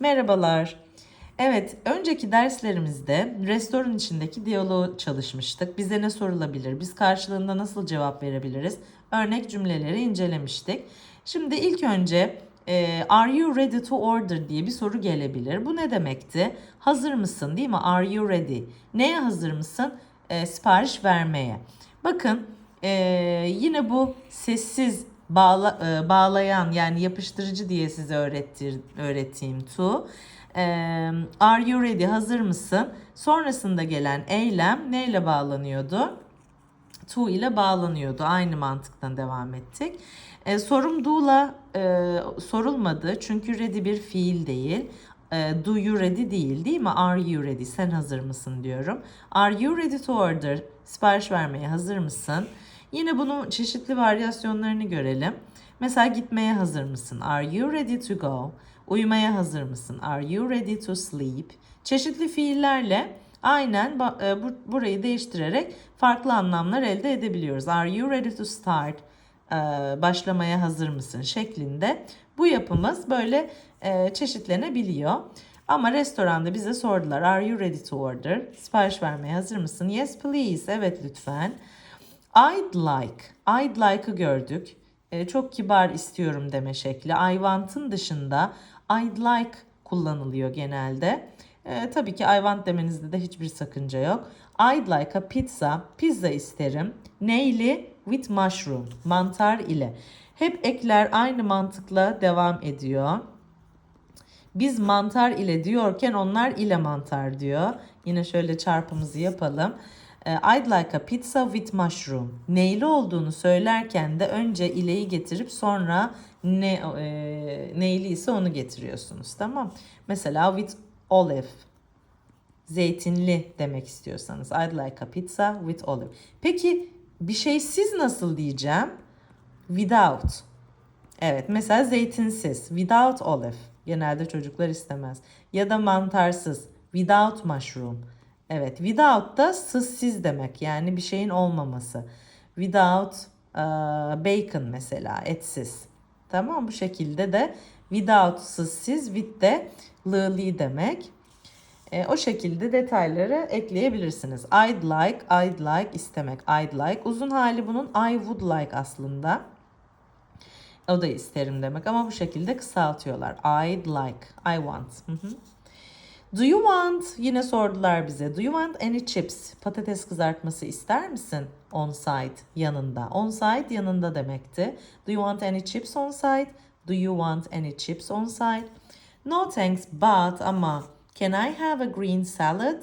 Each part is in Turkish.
Merhabalar. Evet, önceki derslerimizde restoran içindeki diyaloğu çalışmıştık. Bize ne sorulabilir? Biz karşılığında nasıl cevap verebiliriz? Örnek cümleleri incelemiştik. Şimdi ilk önce e, Are you ready to order diye bir soru gelebilir. Bu ne demekti? Hazır mısın değil mi? Are you ready? Neye hazır mısın? E, sipariş vermeye. Bakın e, yine bu sessiz bağla, e, bağlayan yani yapıştırıcı diye size öğrettir, öğrettiğim to. E, are you ready? Hazır mısın? Sonrasında gelen eylem neyle bağlanıyordu? to ile bağlanıyordu. Aynı mantıktan devam ettik. E, sorum do'la e, sorulmadı çünkü ready bir fiil değil. E, do you ready değil değil mi? Are you ready? Sen hazır mısın diyorum. Are you ready to order? Sipariş vermeye hazır mısın? Yine bunun çeşitli varyasyonlarını görelim. Mesela gitmeye hazır mısın? Are you ready to go? Uyumaya hazır mısın? Are you ready to sleep? Çeşitli fiillerle aynen e, bu- burayı değiştirerek farklı anlamlar elde edebiliyoruz. Are you ready to start? E, Başlamaya hazır mısın? şeklinde. Bu yapımız böyle e, çeşitlenebiliyor. Ama restoranda bize sordular. Are you ready to order? Sipariş vermeye hazır mısın? Yes please. Evet lütfen. I'd like. I'd like'ı gördük. E, çok kibar istiyorum deme şekli. I want'ın dışında I'd like kullanılıyor genelde. E, tabii ki I want demenizde de hiçbir sakınca yok. I'd like a pizza. Pizza isterim. Neyli? With mushroom. Mantar ile. Hep ekler aynı mantıkla devam ediyor. Biz mantar ile diyorken onlar ile mantar diyor. Yine şöyle çarpımızı yapalım. Ee, I'd like a pizza with mushroom. Neyli olduğunu söylerken de önce ileyi getirip sonra ne e, neyli ise onu getiriyorsunuz. Tamam. Mesela with olive. Zeytinli demek istiyorsanız. I'd like a pizza with olive. Peki bir şey siz nasıl diyeceğim? Without. Evet mesela zeytinsiz. Without olive. Genelde çocuklar istemez. Ya da mantarsız. Without mushroom. Evet without da sızsız demek. Yani bir şeyin olmaması. Without uh, bacon mesela etsiz. Tamam bu şekilde de without sızsız with de lığlı demek. E, o şekilde detayları ekleyebilirsiniz. I'd like, I'd like istemek. I'd like. Uzun hali bunun I would like aslında. O da isterim demek ama bu şekilde kısaltıyorlar. I'd like, I want. Hı hı. Do you want? Yine sordular bize. Do you want any chips? Patates kızartması ister misin? On site yanında. On site yanında demekti. Do you want any chips on site? Do you want any chips on site? No thanks but ama can I have a green salad?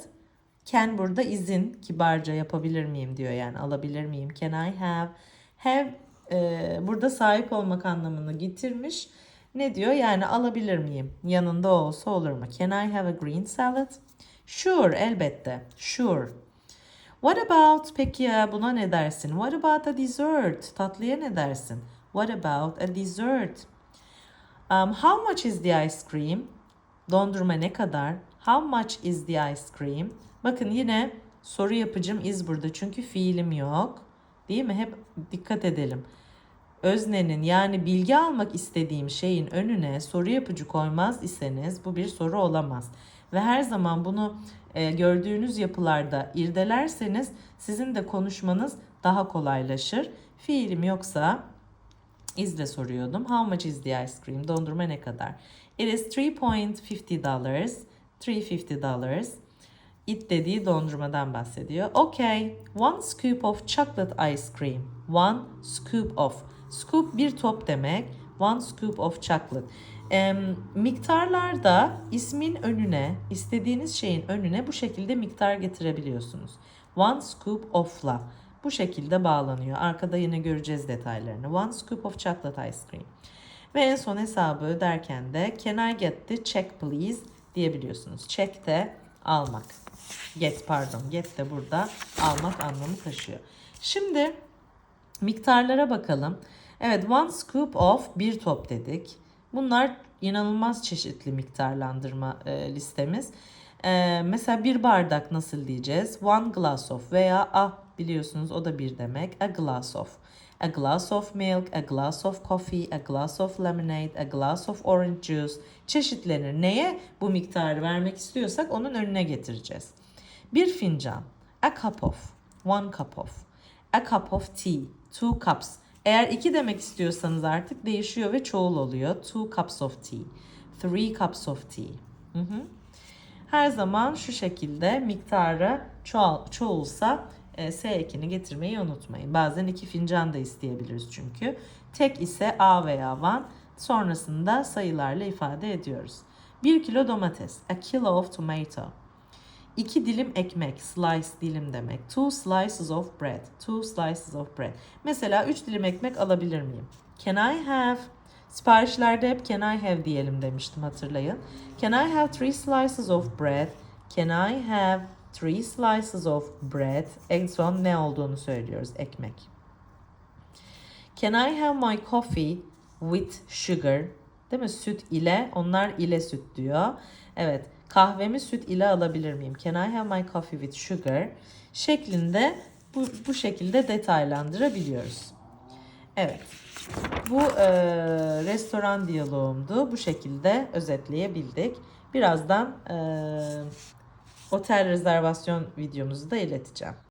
Can burada izin kibarca yapabilir miyim diyor yani alabilir miyim? Can I have? Have e, burada sahip olmak anlamını getirmiş. Ne diyor? Yani alabilir miyim? Yanında olsa olur mu? Can I have a green salad? Sure, elbette. Sure. What about? Peki ya buna ne dersin? What about a dessert? Tatlıya ne dersin? What about a dessert? Um, how much is the ice cream? Dondurma ne kadar? How much is the ice cream? Bakın yine soru yapıcım is burada çünkü fiilim yok. Değil mi? Hep dikkat edelim. Öznenin yani bilgi almak istediğim şeyin önüne soru yapıcı koymaz iseniz bu bir soru olamaz. Ve her zaman bunu e, gördüğünüz yapılarda irdelerseniz sizin de konuşmanız daha kolaylaşır. Fiilim yoksa izle soruyordum. How much is the ice cream? Dondurma ne kadar? It is 3.50 dollars. 350 dollars. It dediği dondurmadan bahsediyor. Okay, one scoop of chocolate ice cream. One scoop of. Scoop bir top demek. One scoop of chocolate. Em, miktarlarda ismin önüne, istediğiniz şeyin önüne bu şekilde miktar getirebiliyorsunuz. One scoop of'la bu şekilde bağlanıyor. Arkada yine göreceğiz detaylarını. One scoop of chocolate ice cream. Ve en son hesabı öderken de can I get the check please diyebiliyorsunuz. Check de almak. Get pardon. Get de burada almak anlamı taşıyor. Şimdi miktarlara bakalım. Evet one scoop of bir top dedik. Bunlar inanılmaz çeşitli miktarlandırma e, listemiz. E, mesela bir bardak nasıl diyeceğiz? One glass of veya a biliyorsunuz o da bir demek. A glass of. A glass of milk, a glass of coffee, a glass of lemonade, a glass of orange juice çeşitlenir. Neye bu miktarı vermek istiyorsak onun önüne getireceğiz. Bir fincan. A cup of. One cup of. A cup of tea. Two cups. Eğer iki demek istiyorsanız artık değişiyor ve çoğul oluyor. Two cups of tea. Three cups of tea. Hı hı. Her zaman şu şekilde miktarı çoğal, çoğulsa e, S ekini getirmeyi unutmayın. Bazen iki fincan da isteyebiliriz çünkü. Tek ise A veya one. Sonrasında sayılarla ifade ediyoruz. 1 kilo domates. A kilo of tomato. 2 dilim ekmek. Slice dilim demek. Two slices of bread. Two slices of bread. Mesela 3 dilim ekmek alabilir miyim? Can I have Siparişlerde hep can I have diyelim demiştim hatırlayın. Can I have three slices of bread? Can I have three slices of bread? En son ne olduğunu söylüyoruz. Ekmek. Can I have my coffee with sugar? Değil mi? Süt ile. Onlar ile süt diyor. Evet. Kahvemi süt ile alabilir miyim? Can I have my coffee with sugar? Şeklinde bu, bu şekilde detaylandırabiliyoruz. Evet. Bu e, restoran diyaloğumdu. Bu şekilde özetleyebildik. Birazdan e, otel rezervasyon videomuzu da ileteceğim.